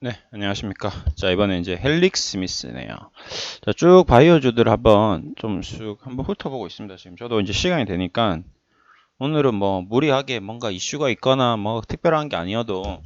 네, 안녕하십니까. 자, 이번에 이제 헬릭 스미스네요. 자, 쭉 바이오주들 한번 좀 쑥 한번 훑어보고 있습니다. 지금 저도 이제 시간이 되니까 오늘은 뭐 무리하게 뭔가 이슈가 있거나 뭐 특별한 게 아니어도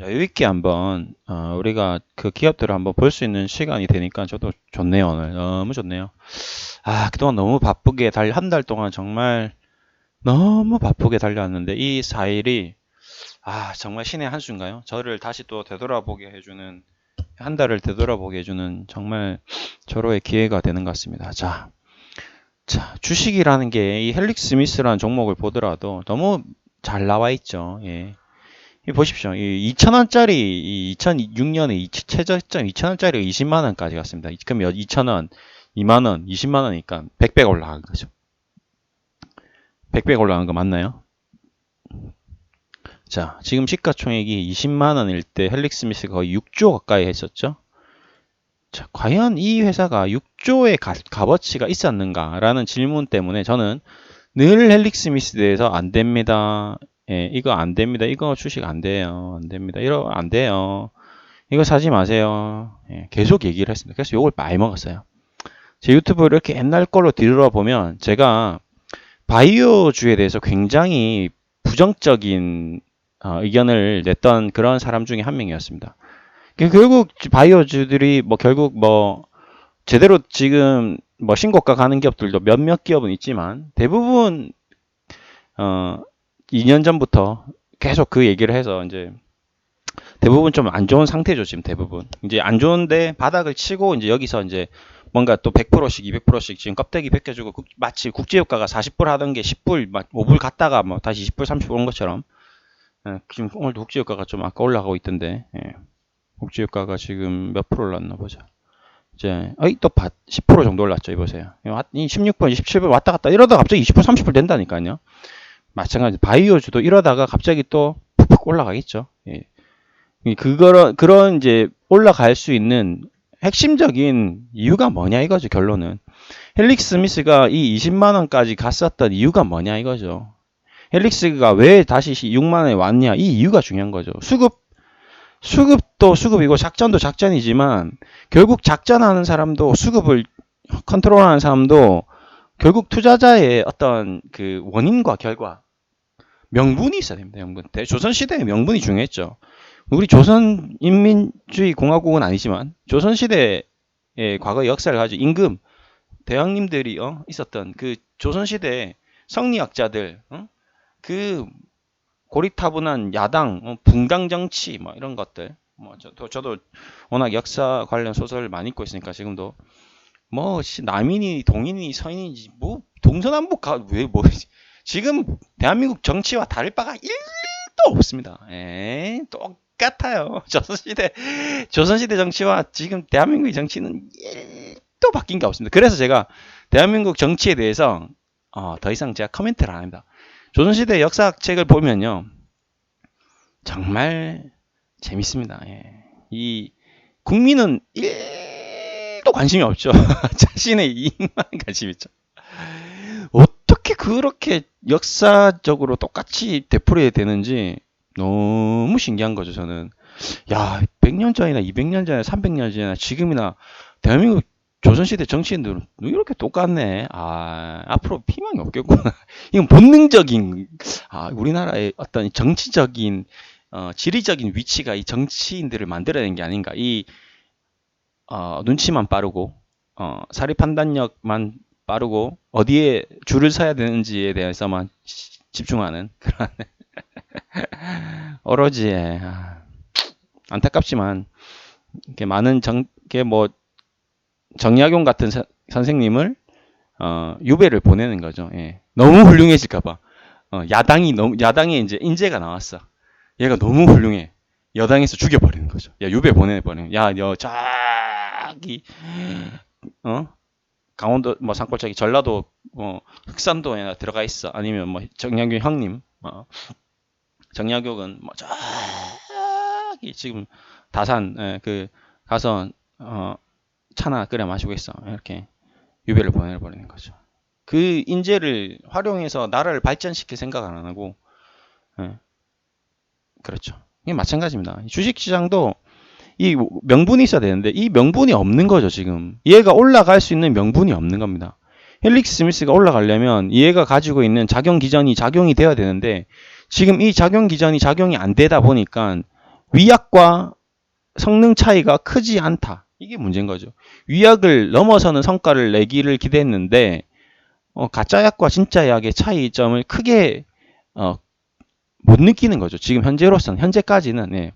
여유 있게 한번 어, 우리가 그 기업들을 한번 볼 수 있는 시간이 되니까 저도 좋네요, 오늘. 너무 좋네요. 아, 그동안 너무 바쁘게 달, 한 달 동안 정말 너무 바쁘게 달려왔는데 이 4일이 아, 정말 신의 한 수인가요? 저를 다시 또 되돌아보게 해주는, 한 달을 되돌아보게 해주는 정말 절호의 기회가 되는 것 같습니다. 자, 자, 주식이라는 게 이 헬릭 스미스라는 종목을 보더라도 너무 잘 나와 있죠. 예. 이 보십시오. 이 2,000원짜리, 이 2006년에 최저점 2,000원짜리 20만원까지 갔습니다. 그럼 2,000원, 2만원, 20만원이니까 100배 올라간 거죠. 100배 올라간 거 맞나요? 자, 지금 시가총액이 20만 원일 때 헬릭 스미스가 거의 6조 가까이 했었죠. 자, 과연 이 회사가 6조의 가, 값어치가 있었는가라는 질문 때문에 저는 늘 헬릭 스미스에 대해서 안 됩니다. 예, 이거 안 됩니다. 이거 주식 안 돼요. 안 됩니다. 이거 안 돼요. 이거 사지 마세요. 예, 계속 얘기를 했습니다. 그래서 욕을 많이 먹었어요. 제 유튜브를 이렇게 옛날 걸로 뒤돌아보면 제가 바이오주에 대해서 굉장히 부정적인 어, 의견을 냈던 그런 사람 중에 한 명이었습니다. 그 결국 바이오주들이 뭐 결국 뭐 제대로 지금 뭐 신고가 가는 기업들도 몇몇 기업은 있지만 대부분 어 2년 전부터 계속 그 얘기를 해서 이제 대부분 좀 안 좋은 상태죠 지금 대부분 이제 안 좋은데 바닥을 치고 이제 여기서 이제 뭔가 또 100%씩 200%씩 지금 껍데기 벗겨주고 마치 국제유가가 40불 하던 게 10불 5불 갔다가 뭐 다시 20불 30불 온 것처럼 예, 지금 오늘도 국제유가가 좀 아까 올라가고 있던데 예, 국제유가가 지금 몇 프로 올랐나 보자. 이제 어이 또10% 정도 올랐죠. 이보세요. 이 16분, 27분 왔다 갔다 이러다 갑자기 20% 30% 된다니까요. 마찬가지 바이오주도 이러다가 갑자기 또 푹푹 올라가겠죠. 예. 그거 그런 이제 올라갈 수 있는 핵심적인 이유가 뭐냐 이거죠 결론은 헬릭스 스미스가 이 20만 원까지 갔었던 이유가 뭐냐 이거죠 헬릭스가 왜 다시 6만 원에 왔냐 이 이유가 중요한 거죠. 수급 수급도 수급이고 작전도 작전이지만 결국 작전하는 사람도 수급을 컨트롤하는 사람도 결국 투자자의 어떤 그 원인과 결과 명분이 있어야 됩니다. 명분. 조선 시대의 명분이 중요했죠. 우리 조선 인민주의 공화국은 아니지만 조선 시대의 과거 역사를 가지고 임금 대왕님들이 어, 있었던 그 조선 시대 성리학자들 어? 그 고리타분한 야당, 어, 분당 정치 뭐 이런 것들. 뭐 저도, 저도 워낙 역사 관련 소설을 많이 읽고 있으니까 지금도 뭐 남인이 동인이 서인이지 뭐 동서남북 왜뭐 지금 대한민국 정치와 다를 바가 1도 없습니다. 에 똑같아요. 조선시대 조선시대 정치와 지금 대한민국의 정치는 1도 바뀐 게 없습니다. 그래서 제가 대한민국 정치에 대해서 어, 더 이상 제가 커멘트를 안 합니다. 조선시대 역사책을 보면요. 정말 재밌습니다. 예. 이 국민은 1도 관심이 없죠. 자신의 이익만 관심 있죠. 어떻게 그렇게 역사적으로 똑같이 되풀이 되는지 너무 신기한 거죠, 저는. 야, 100년 전이나 200년 전이나 300년 전이나 지금이나 대한민국 조선시대 정치인들은 이렇게 똑같네. 아, 앞으로 피망이 없겠구나. 이건 본능적인, 아, 우리나라의 어떤 정치적인, 어, 지리적인 위치가 이 정치인들을 만들어낸 게 아닌가. 이, 어, 눈치만 빠르고, 어, 사리 판단력만 빠르고, 어디에 줄을 서야 되는지에 대해서만 집중하는 그런, 오로지, 아, 안타깝지만, 이렇게 많은 정, 게 뭐, 정약용 같은 사, 선생님을 어, 유배를 보내는 거죠. 예. 너무 훌륭해질까봐. 어, 야당이 너무 야당에 이제 인재가 나왔어. 얘가 너무 훌륭해. 여당에서 죽여버리는 거죠. 야 유배 보내버리는. 야, 여 저기 어 강원도 뭐 산골짜기 전라도 뭐 흑산도에 들어가 있어. 아니면 뭐 정약용 형님. 어, 정약용은 뭐 저기 지금 다산 예, 그 가서 어 차나 끓여 마시고 있어. 이렇게 유배를 보내버리는 거죠. 그 인재를 활용해서 나라를 발전시킬 생각을 안 하고, 예. 그렇죠. 이게 마찬가지입니다. 주식시장도 이 명분이 있어야 되는데 이 명분이 없는 거죠 지금 얘가 올라갈 수 있는 명분이 없는 겁니다 헬릭스 스미스가 올라가려면 얘가 가지고 있는 작용 기전이 작용이 돼야 되는데 지금 이 작용 기전이 작용이 안 되다 보니까 위약과 성능 차이가 크지 않다 이게 문제인 거죠 위약을 넘어서는 성과를 내기를 기대했는데 어, 가짜 약과 진짜 약의 차이점을 크게 어, 못 느끼는 거죠 지금 현재로서는 현재까지는 예.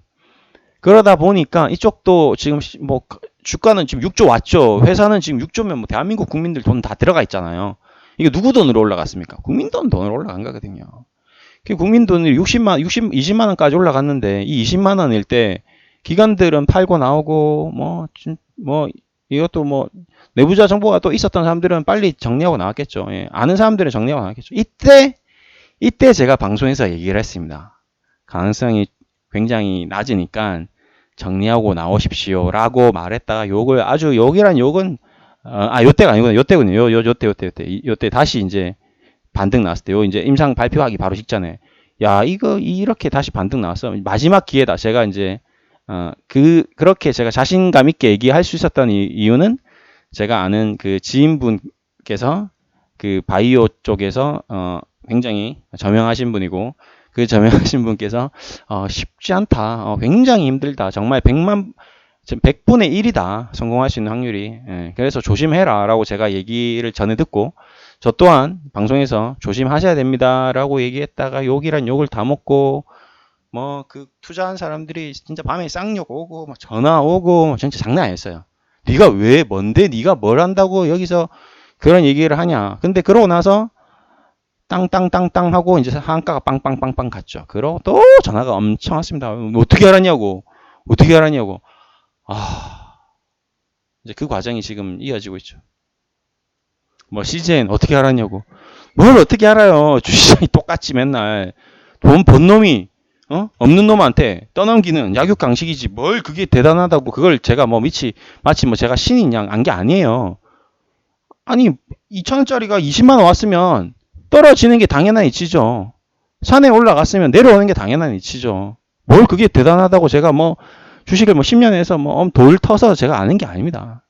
그러다 보니까 이쪽도 지금 시- 뭐 주가는 지금 6조 왔죠. 회사는 지금 6조면 뭐 대한민국 국민들 돈 다 들어가 있잖아요. 이게 누구 돈으로 올라갔습니까? 국민 돈 돈으로 올라간 거거든요. 그 국민 돈이 60만, 60, 20만 원까지 올라갔는데 이 20만 원일 때 기관들은 팔고 나오고 뭐, 진- 뭐 이것도 뭐 내부자 정보가 또 있었던 사람들은 빨리 정리하고 나왔겠죠. 예, 아는 사람들은 정리하고 나왔겠죠. 이때 이때 제가 방송에서 얘기를 했습니다. 가능성이 굉장히 낮으니까 정리하고 나오십시오라고 말했다가 욕을 아주 욕이란 욕은 어, 아 요때가 아니구나. 요때군요. 요, 요 요때 요때 요때. 이- 요때 다시 이제 반등 나왔을 때. 요 이제 임상 발표하기 바로 직전에. 야 이거 이렇게 다시 반등 나왔어. 마지막 기회다. 제가 이제 어, 그 그렇게 제가 자신감 있게 얘기할 수 있었던 이, 이유는 제가 아는 그 지인분께서 그 바이오 쪽에서 어, 굉장히 저명하신 분이고 그 저명하신 분께서 어, 쉽지 않다. 어, 굉장히 힘들다. 정말 100만 지금 100분의 1이다. 성공할 수 있는 확률이. 예, 그래서 조심해라 라고 제가 얘기를 전에 듣고 저 또한 방송에서 조심하셔야 됩니다라고 얘기했다가 욕이란 욕을 다 먹고 뭐 그 투자한 사람들이 진짜 밤에 쌍욕 오고 뭐 전화 오고 뭐 진짜 장난 아니었어요. 네가 왜 뭔데 네가 뭘 한다고 여기서 그런 얘기를 하냐. 근데 그러고 나서 땅땅땅땅 하고 이제 한가가 빵빵빵빵 갔죠. 그러고 또 전화가 엄청 왔습니다. 어떻게 알았냐고. 어떻게 알았냐고. 아. 이제 그 과정이 지금 이어지고 있죠. 뭐 CJ는 어떻게 알았냐고. 뭘 어떻게 알아요. 주시장이 똑같지 맨날. 돈 번 놈이 어? 없는 놈한테 떠넘기는 약육 강식이지. 뭘 그게 대단하다고 그걸 제가 뭐 미치 마치 뭐 제가 신인 양 안 게 아니에요. 아니 2천원짜리가 20만 원 왔으면 떨어지는 게 당연한 이치죠. 산에 올라갔으면 내려오는 게 당연한 이치죠. 뭘 그게 대단하다고 제가 뭐 주식을 뭐 10년 해서 뭐 돌 터서 제가 아는 게 아닙니다.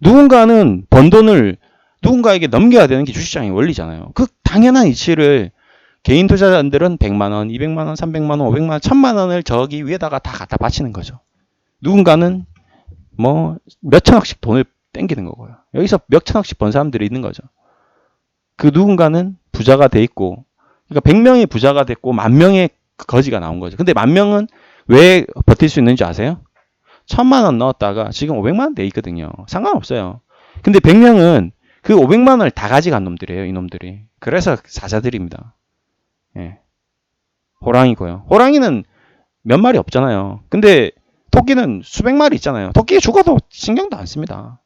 누군가는 번 돈을 누군가에게 넘겨야 되는 게 주식장의 원리잖아요. 그 당연한 이치를 개인 투자자들은 100만 원, 200만 원, 300만 원, 500만 원, 1000만 원을 저기 위에다가 다 갖다 바치는 거죠. 누군가는 뭐 몇천억씩 돈을 땡기는 거고요. 여기서 몇천억씩 번 사람들이 있는 거죠. 그 누군가는 부자가 돼 있고, 그러니까 100명이 부자가 됐고, 만 명의 거지가 나온 거죠. 근데 만 명은 왜 버틸 수 있는지 아세요? 천만 원 넣었다가 지금 500만 원 돼 있거든요. 상관없어요. 근데 100명은 그 500만 원을 다 가져간 놈들이에요, 이놈들이. 그래서 사자들입니다. 예. 호랑이고요. 호랑이는 몇 마리 없잖아요. 근데 토끼는 수백 마리 있잖아요. 토끼가 죽어도 신경도 안 씁니다.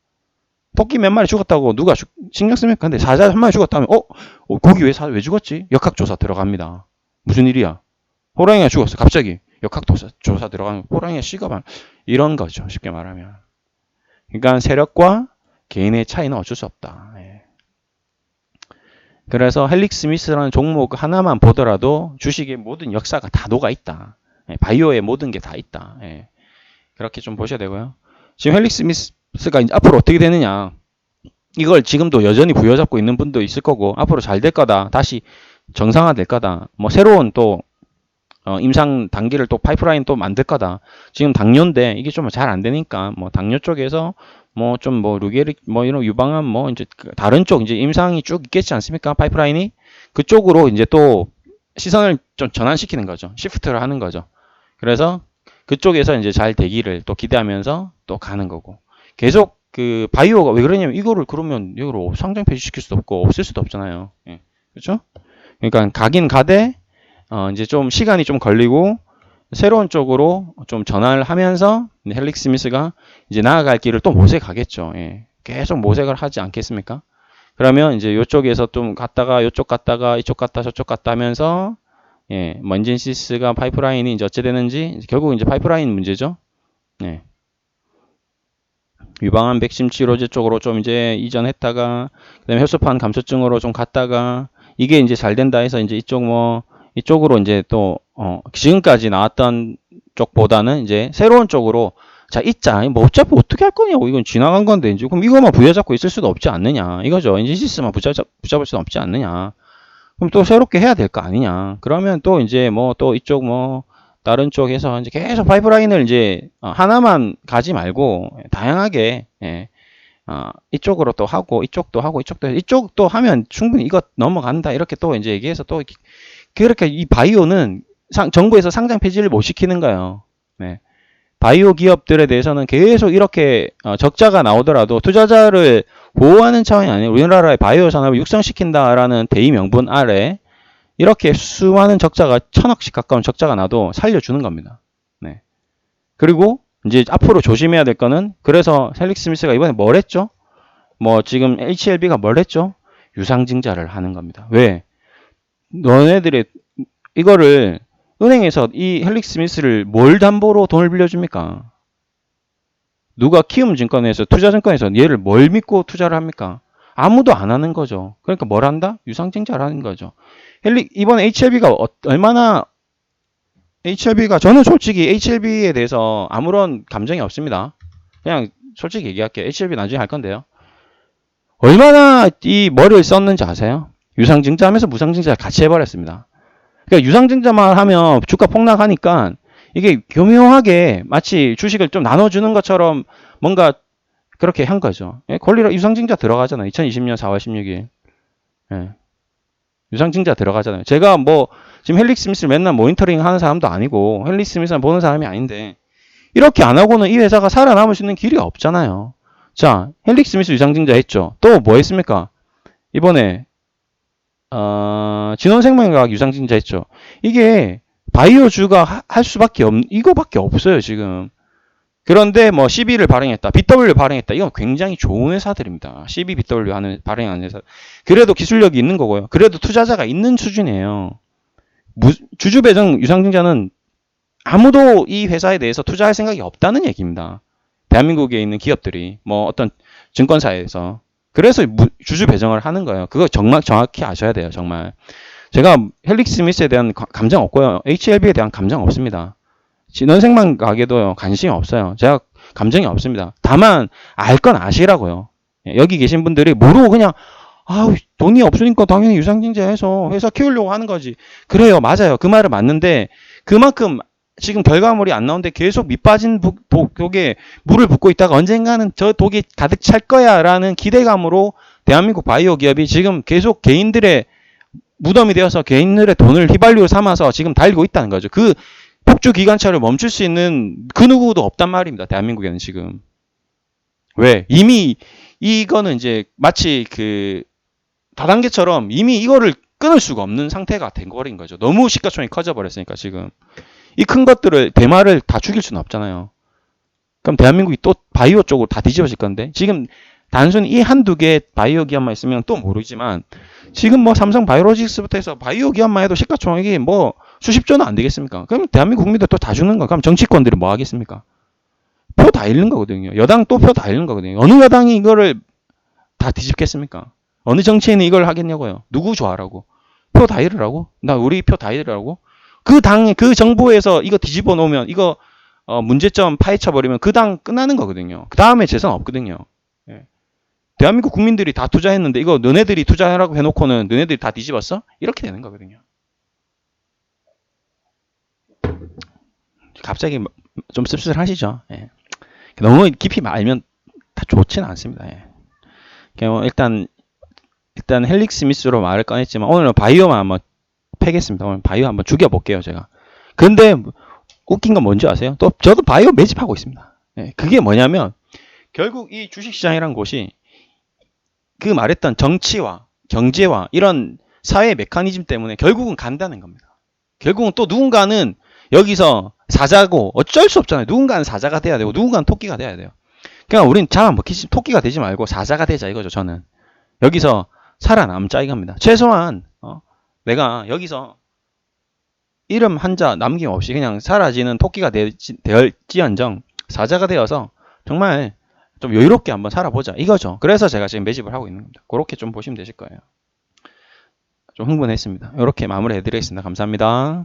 토끼 몇 마리 죽었다고 누가 죽- 신경 씁니까? 근데 사자 한 마리 죽었다면, 어? 어 거기 왜, 사, 왜 죽었지? 역학조사 들어갑니다. 무슨 일이야? 호랑이가 죽었어. 갑자기 역학조사 조사 들어가면 호랑이가 씨가 이런 거죠. 쉽게 말하면. 그러니까 세력과 개인의 차이는 어쩔 수 없다. 예. 그래서 헬릭 스미스라는 종목 하나만 보더라도 주식의 모든 역사가 다 녹아 있다. 예, 바이오의 모든 게 다 있다. 예. 그렇게 좀 보셔야 되고요. 지금 헬릭 스미스가 이제 앞으로 어떻게 되느냐. 이걸 지금도 여전히 부여잡고 있는 분도 있을 거고 앞으로 잘 될 거다. 다시 정상화 될 거다. 뭐 새로운 또 어, 임상 단계를 또 파이프라인 또 만들 거다. 지금 당뇨인데 이게 좀 잘 안 되니까 뭐 당뇨 쪽에서 뭐 좀뭐 루게리 뭐 이런 유방암 뭐 이제 그 다른 쪽 이제 임상이 쭉 있겠지 않습니까? 파이프라인이 그쪽으로 이제 또 시선을 좀 전환시키는 거죠. 시프트를 하는 거죠. 그래서 그쪽에서 이제 잘 되기를 또 기대하면서 또 가는 거고 계속 그 바이오가 왜 그러냐면 이거를 그러면 이거를 상장 폐지시킬 수도 없고 없앨 수도 없잖아요. 예. 그렇죠? 그러니까 가긴 가되 어 이제 좀 시간이 좀 걸리고 새로운 쪽으로 좀 전환을 하면서 헬릭 스미스가 이제 나아갈 길을 또 모색하겠죠. 예. 계속 모색을 하지 않겠습니까? 그러면 이제 이쪽에서 좀 갔다가 이쪽 갔다가 이쪽 갔다 저쪽 갔다 하면서 예, 먼진시스가 파이프라인이 이제 어찌 되는지 결국 이제 파이프라인 문제죠. 예. 유방암 백신 치료제 쪽으로 좀 이제 이전했다가 그다음에 혈소판 감소증으로 좀 갔다가 이게 이제 잘 된다 해서 이제 이쪽 뭐 이쪽으로 이제 또 어, 지금까지 나왔던 쪽보다는 이제 새로운 쪽으로 자 있자 뭐 어차피 어떻게 할 거냐고 이건 지나간 건데 이제 그럼 이거만 부여잡고 있을 수도 없지 않느냐. 이거죠. 엔지시스만 붙잡, 붙잡을 수는 없지 않느냐. 그럼 또 새롭게 해야 될 거 아니냐. 그러면 또 이제 뭐 또 이쪽 뭐 다른 쪽에서 이제 계속 파이프라인을 이제 어, 하나만 가지 말고 다양하게 예, 어, 이쪽으로 또 하고 이쪽도 하고 이쪽도 이쪽도 하면 충분히 이거 넘어간다. 이렇게 또 이제 얘기해서 또 그렇게 이 바이오는 상, 정부에서 상장 폐지를 못 시키는 거예요. 네. 바이오 기업들에 대해서는 계속 이렇게 어, 적자가 나오더라도 투자자를 보호하는 차원이 아니라 우리나라의 바이오 산업을 육성시킨다라는 대의 명분 아래 이렇게 수많은 적자가 천억씩 가까운 적자가 나도 살려주는 겁니다. 네. 그리고 이제 앞으로 조심해야 될 거는 그래서 셀릭 스미스가 이번에 뭘 했죠? 뭐 지금 HLB가 뭘 했죠? 유상증자를 하는 겁니다. 왜? 너네들의 이거를 은행에서 이 헬릭 스미스를 뭘 담보로 돈을 빌려줍니까? 누가 키움 증권에서 투자 증권에서 얘를 뭘 믿고 투자를 합니까? 아무도 안 하는 거죠. 그러니까 뭘 한다? 유상증자를 하는 거죠. 헬릭 이번 HLB가 어, 얼마나 HLB가 저는 솔직히 HLB에 대해서 아무런 감정이 없습니다. 그냥 솔직히 얘기할게요. HLB 나중에 할 건데요. 얼마나 이 머리를 썼는지 아세요? 유상증자하면서 무상증자 같이 해버렸습니다. 그러니까 유상증자만 하면 주가 폭락하니까 이게 교묘하게 마치 주식을 좀 나눠주는 것처럼 뭔가 그렇게 한 거죠. 예, 권리로 유상증자 들어가잖아요. 2020년 4월 16일. 예. 유상증자 들어가잖아요. 제가 뭐 지금 헬릭 스미스를 맨날 모니터링 하는 사람도 아니고 헬릭 스미스를 보는 사람이 아닌데 이렇게 안 하고는 이 회사가 살아남을 수 있는 길이 없잖아요. 자, 헬릭 스미스 유상증자 했죠. 또 뭐 했습니까? 이번에 어, 진원생명과학 유상증자 했죠. 이게 바이오주가 할 수밖에 없, 이거밖에 없어요, 지금. 그런데 뭐 CB를 발행했다, BW 발행했다. 이건 굉장히 좋은 회사들입니다. CB, BW 하는 발행하는 회사. 그래도 기술력이 있는 거고요. 그래도 투자자가 있는 수준이에요. 무, 주주 배정 유상증자는 아무도 이 회사에 대해서 투자할 생각이 없다는 얘기입니다. 대한민국에 있는 기업들이 뭐 어떤 증권사에서 그래서 주주 배정을 하는 거예요. 그거 정말 정확히 아셔야 돼요. 정말. 제가 헬릭 스미스에 대한 감정 없고요. HLB에 대한 감정 없습니다. 진원생만 가게도 관심이 없어요. 제가 감정이 없습니다. 다만 알 건 아시라고요. 예, 여기 계신 분들이 모르고 그냥 아우 돈이 없으니까 당연히 유상증자해서 회사 키우려고 하는 거지. 그래요. 맞아요. 그 말은 맞는데 그만큼 지금 결과물이 안 나오는데 계속 밑빠진 독에 물을 붓고 있다가 언젠가는 저 독이 가득 찰 거야라는 기대감으로 대한민국 바이오 기업이 지금 계속 개인들의 무덤이 되어서 개인들의 돈을 휘발유로 삼아서 지금 달리고 있다는 거죠. 그 폭주 기관차를 멈출 수 있는 그 누구도 없단 말입니다. 대한민국에는 지금. 왜? 이미 이거는 이제 마치 그 다단계처럼 이미 이거를 끊을 수가 없는 상태가 된 거인 거죠. 너무 시가총이 커져 버렸으니까 지금. 이 큰 것들을 대마를 다 죽일 수는 없잖아요. 그럼 대한민국이 또 바이오 쪽으로 다 뒤집어질 건데 지금 단순히 이 한두 개 바이오 기업만 있으면 또 모르지만 지금 뭐 삼성 바이오로직스부터 해서 바이오 기업만 해도 시가총액이 뭐 수십조는 안 되겠습니까? 그럼 대한민국 국민들 또 다 죽는 거. 그럼 정치권들이 뭐 하겠습니까? 표 다 잃는 거거든요. 여당 또 표 다 잃는 거거든요. 어느 여당이 이거를 다 뒤집겠습니까? 어느 정치인이 이걸 하겠냐고요. 누구 좋아라고? 표 다 잃으라고? 나 우리 표 다 잃으라고? 그 당에 그 정부에서 이거 뒤집어 놓으면 이거 어, 문제점 파헤쳐 버리면 그 당 끝나는 거거든요. 그 다음에 재선 없거든요. 예. 대한민국 국민들이 다 투자했는데 이거 너네들이 투자하라고 해놓고는 너네들이 다 뒤집었어? 이렇게 되는 거거든요. 갑자기 좀 씁쓸하시죠? 예. 너무 깊이 말면 다 좋지는 않습니다. 예. 뭐 일단 일단 헬릭 스미스로 말을 꺼냈지만 오늘은 바이오만 한번 패겠습니다. 오늘 바이오 한번 죽여볼게요, 제가. 근데 웃긴 건 뭔지 아세요? 또 저도 바이오 매집하고 있습니다. 예. 그게 뭐냐면 결국 이 주식시장이란 곳이 그 말했던 정치와 경제와 이런 사회 메커니즘 때문에 결국은 간다는 겁니다. 결국은 또 누군가는 여기서 사자고 어쩔 수 없잖아요. 누군가는 사자가 돼야 되고 누군가는 토끼가 돼야 돼요. 그러니까 우린 잡아먹히지 토끼가 되지 말고 사자가 되자 이거죠. 저는 여기서 살아남자 이겁니다. 최소한 어, 내가 여기서 이름 한자 남김없이 그냥 사라지는 토끼가 되었지언정 사자가 되어서 정말 좀 여유롭게 한번 살아보자 이거죠. 그래서 제가 지금 매집을 하고 있는 겁니다. 그렇게 좀 보시면 되실 거예요. 좀 흥분했습니다. 이렇게 마무리 해드리겠습니다. 감사합니다.